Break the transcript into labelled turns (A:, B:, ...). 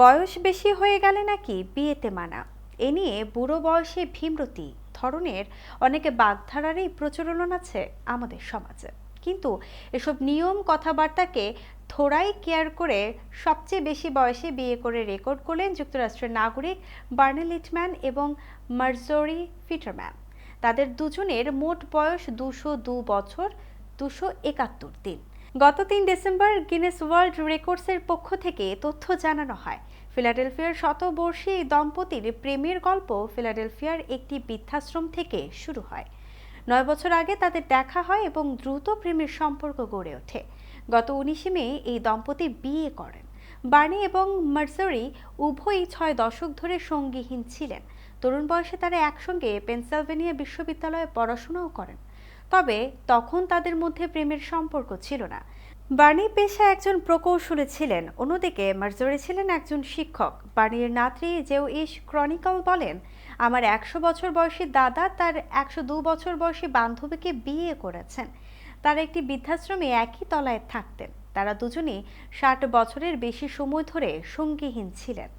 A: বয়স বেশি হয়ে গেলে নাকি বিয়েতে মানা? এ নিয়ে বুড়ো বয়সে ভীমরতি ধরনের অনেকে বাগধারারই প্রচলন আছে আমাদের সমাজে। কিন্তু এসব নিয়ম কথাবার্তাকে থোড়াই কেয়ার করে সবচেয়ে বেশি বয়সে বিয়ে করে রেকর্ড করলেন যুক্তরাষ্ট্রের নাগরিক বার্নি লিটম্যান এবং মার্জরি ফিটারম্যান। তাদের দুজনের মোট বয়স দুশো দু বছর, দুশো একাত্তর দিন। গত তিন ডিসেম্বর গিনেস ওয়ার্ল্ড রেকর্ডসের পক্ষ থেকে তথ্য জানানো হয়। ফিলাডেলফিয়ার শতবর্ষী দম্পতির প্রেমের গল্প ফিলাডেলফিয়ার একটি বৃদ্ধাশ্রম থেকে শুরু হয়। নয় বছর আগে তাদের দেখা হয় এবং দ্রুত প্রেমের সম্পর্ক গড়ে ওঠে। গত উনিশে মে এই দম্পতি বিয়ে করেন। বার্নি এবং মার্সারি উভয়ই ছয় দশক ধরে সঙ্গীহীন ছিলেন। তরুণ বয়সে তারা একসঙ্গে পেনসিলভেনিয়া বিশ্ববিদ্যালয়ে পড়াশোনাও করেন। তবে তখন তাদের মধ্যে প্রেমের সম্পর্ক ছিল না। বার্নি পেশা একজন প্রকৌশলী ছিলেন, অন্যদিকে মার্জরি ছিলেন একজন শিক্ষক। বার্নির নাতরি জেও ইশ ক্রনিকল বলেন, আমার একশো বছর বয়সী দাদা তার একশো দু বছর বয়সী বান্ধবীকে বিয়ে করেছেন। তারা একটি বৃদ্ধাশ্রমে একই তলায় থাকতেন। তারা দুজনেই ষাট বছরের বেশি সময় ধরে সঙ্গীহীন ছিলেন।